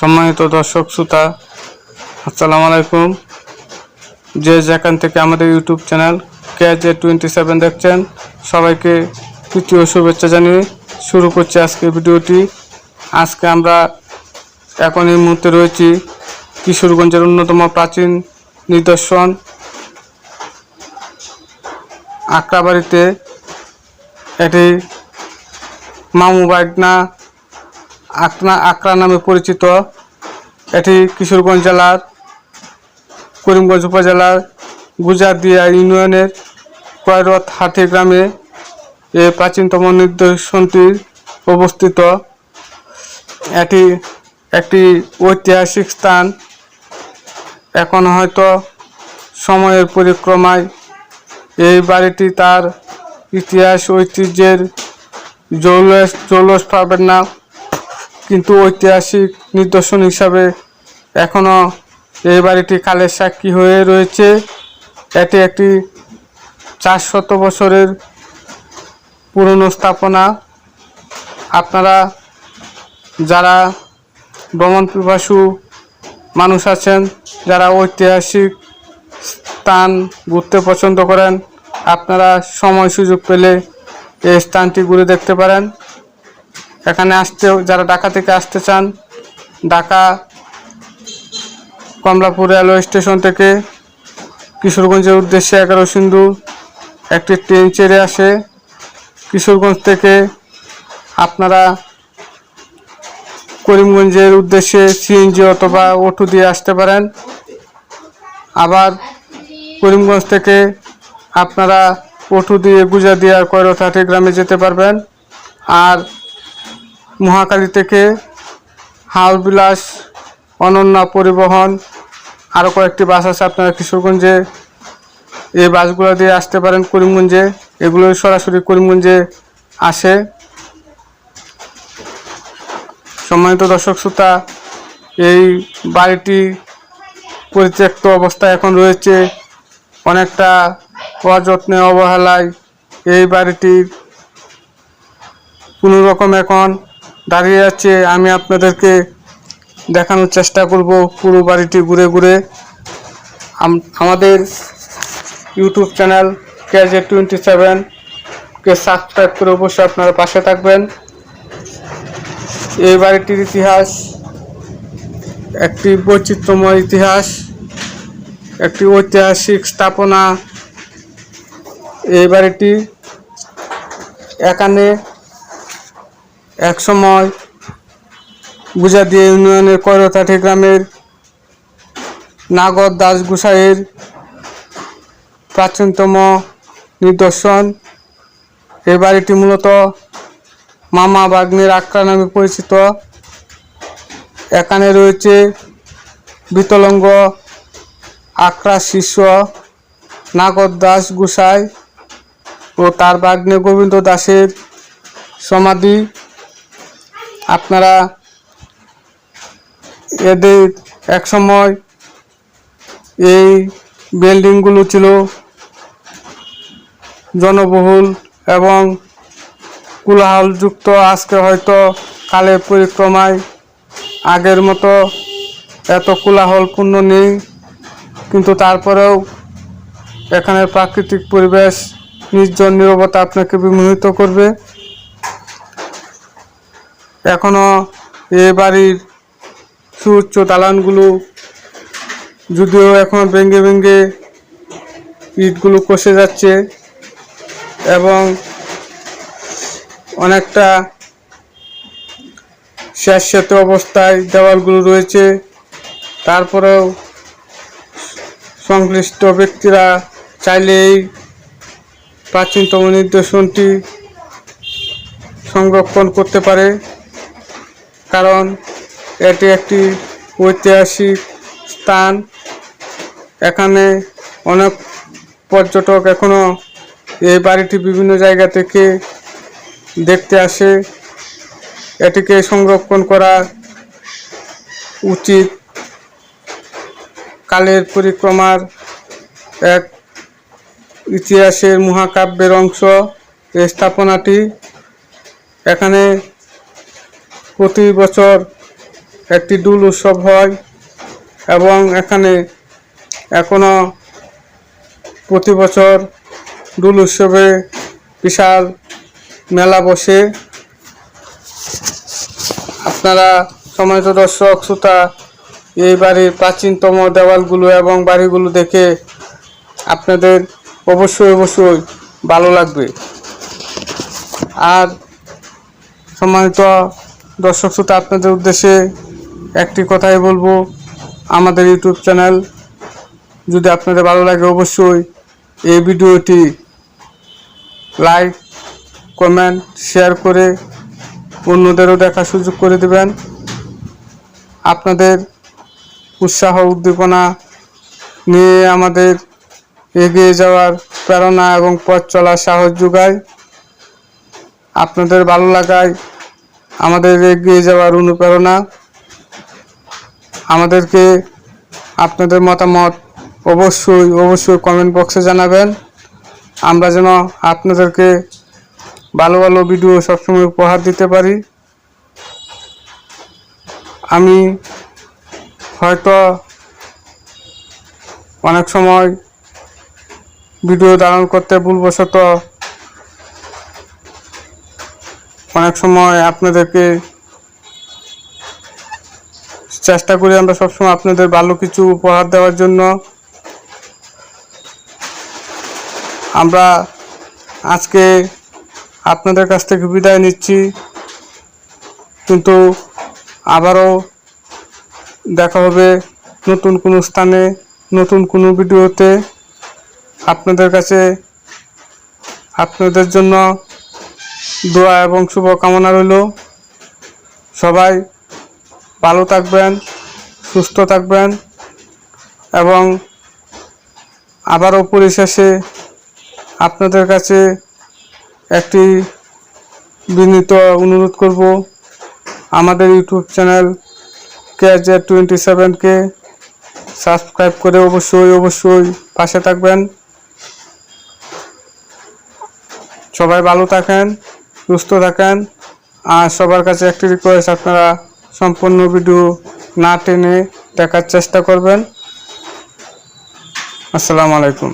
সম্মানিত দর্শক, শ্রোতা, আসসালামু আলাইকুম। যে যেখান থেকে আমাদের YouTube channel K J twenty seven দেখছেন, সবাইকে তৃতীয় শুভেচ্ছা জানিয়ে শুরু করছি আজকে ভিডিওটি। আজকে আমরা এখন এই মুহূর্তে রয়েছি কিশোরগঞ্জের অন্যতম প্রাচীন নিদর্শন আঁকড়াবাড়িতে এটি মামু বাগনা আকনা, আকরা নামে পরিচিত। এটি কিশোরগঞ্জ জেলার, করিমগঞ্জ উপজেলার গুজারদিয়া ইউনিয়নের কয়রত হাটি গ্রামে এ প্রাচীনতম নিদর্শনটি অবস্থিত। এটি একটি ঐতিহাসিক স্থান। এখন হয়তো সময়ের পরিক্রমায় এই বাড়িটি তার ইতিহাস, ঐতিহ্যের জৌলস জৌলস পাবেন না। কিন্তু ঐতিহাসিক নিদর্শন হিসাবে এখনও এই বাড়িটি কালের সাক্ষী হয়ে রয়েছে। এটি একটি চার শত বছরের পুরনো স্থাপনা। আপনারা যারা ভ্রমণ পিপাসু মানুষ আছেন, যারা ঐতিহাসিক স্থান ঘুরতে পছন্দ করেন, আপনারা সময় সুযোগ পেলে এই স্থানটি ঘুরে দেখতে পারেন। এখানে আসতে, যারা ঢাকা থেকে আসতে চান, ঢাকা, কমলাপুর রেলওয়ে স্টেশন থেকে কিশোরগঞ্জের উদ্দেশ্যে এগারো সিন্ধু, একটি ট্রেন চেড়ে আসে। কিশোরগঞ্জ থেকে আপনারা করিমগঞ্জের উদ্দেশ্যে সিএনজি অথবা অটো দিয়ে আসতে পারেন। আবার করিমগঞ্জ থেকে আপনারা অটো দিয়ে গুজাদিয়ার কয়রথাটি গ্রামে যেতে পারবেন। আর মহাকালী থেকে হাওড়বিলাস অনন্যা পরিবহন আরও কয়েকটি বাস আছে আপনারা কিশোরগঞ্জে। এই বাসগুলো দিয়ে আসতে পারেন করিমগঞ্জে। এগুলো সরাসরি করিমগঞ্জে আসে। সম্মানিত দর্শক শ্রোতা, এই বাড়িটি পরিত্যক্ত অবস্থায় এখন রয়েছে। অনেকটা অযত্নে অবহেলায় এই বাড়িটির কোনো রকম এখন দাঁড়িয়ে আছে, আমি আপনাদেরকে দেখানোর চেষ্টা করব পুরো বাড়িটি ঘুরে ঘুরে। আমাদের ইউটিউব চ্যানেল কেজে টোয়েন্টি সেভেনকে সাবস্ক্রাইব করে অবশ্যই আপনারা পাশে থাকবেন। এই বাড়িটির ইতিহাস একটি বৈচিত্র্যময় ইতিহাস, একটি ঐতিহাসিক স্থাপনা। এই বাড়িটি এখানে একসময় গুজাদিয়া ইউনিয়নের কয়রতাঠি গ্রামের নাগর দাস গোসাইয়ের প্রাচীনতম নিদর্শন। এই বাড়িটি মূলত মামা বাগ্নের আক্রা নামে পরিচিত। এখানে রয়েছে বিতলঙ্গ আক্রা শিষ্য নাগর দাস গোসাই ও তার বাগ্নে গোবিন্দ দাসের সমাধি। আপনারা এদের এক সময় এই বিল্ডিংগুলো ছিল জনবহুল এবং কোলাহলযুক্ত। আজকে হয়তো কালের পরিক্রমায় আগের মতো এত কোলাহলপূর্ণ নেই, কিন্তু তারপরেও এখানের প্রাকৃতিক পরিবেশ, নির্জন নিরবতা আপনাকে বিমোহিত করবে। এখনও এ বাড়ির সুউচ্চ দালানগুলো যদিও এখন ভেঙে ভেঙে ইটগুলো কষে যাচ্ছে এবং অনেকটা স্যাঁতস্যাঁতে অবস্থায় দেওয়ালগুলো রয়েছে। তারপরেও সংশ্লিষ্ট ব্যক্তিরা চাইলেই প্রাচীনতম নিদর্শনটি সংরক্ষণ করতে পারে। কারণ এটি একটি ঐতিহাসিক স্থান। এখানে অনেক পর্যটক এখনও এই বাড়িটি বিভিন্ন জায়গা থেকে দেখতে আসে। এটিকে সংরক্ষণ করা উচিত। কালের পরিক্রমার এক ইতিহাসের মহাকাব্যের অংশ এই স্থাপনাটি। এখানে প্রতি বছর একটি ডুল উৎসব হয় এবং এখানে এখনও প্রতি বছর ডুল উৎসবে বিশাল মেলা বসে। আপনারা সময়ত দর্শক, শ্রোতা, এই বাড়ির প্রাচীনতম দেওয়ালগুলো এবং বাড়িগুলো দেখে আপনাদের অবশ্যই অবশ্যই ভালো লাগবে। আর সম্মানিত দর্শক শ্রোতা, আপনাদের উদ্দেশ্যে একটি কথাই বলব। আমাদের ইউটিউব চ্যানেল যদি আপনাদের ভালো লাগে অবশ্যই এই ভিডিওটি লাইক, কমেন্ট, শেয়ার করে অন্যদেরও দেখার সুযোগ করে দেবেন। আপনাদের উৎসাহ, উদ্দীপনা নিয়ে আমাদের এগিয়ে যাওয়ার প্রেরণা এবং পথ চলার সাহস যোগায়। আপনাদের ভালো লাগায় আমাদের এগিয়ে যাওয়ার অনুপ্রেরণা, আমাদেরকে আপনাদের মতামত অবশ্যই অবশ্যই কমেন্ট বক্সে জানাবেন। আমরা যেন আপনাদেরকে ভালো ভালো ভিডিও সবসময় উপহার দিতে পারি। আমি হয়তো অনেক সময় ভিডিও ধারণ করতে ভুলবশত অনেক সময় আপনাদেরকে চেষ্টা করি আমরা সবসময় আপনাদের ভালো কিছু উপহার দেওয়ার জন্য। আমরা আজকে আপনাদের কাছ থেকে বিদায় নিচ্ছি। কিন্তু আবারও দেখা হবে নতুন কোনো স্থানে, নতুন কোনো ভিডিওতে। আপনাদের কাছে, আপনাদের জন্য দোয়া এবং শুভকামনা রইল। সবাই ভালো থাকবেন, সুস্থ থাকবেন এবং আবারও পরিশেষে আপনাদের কাছে একটি বিনীত অনুরোধ করব। আমাদের YouTube channel K J twenty সেভেনকে subscribe করে অবশ্যই অবশ্যই পাশে থাকবেন। সবাই ভালো থাকেন। সুস্থ থাকেন। আর সবার কাছে একটি রিকোয়েস্ট আপনারা সম্পূর্ণ ভিডিও না টেনে দেখার চেষ্টা করবেন। আসসালামু আলাইকুম।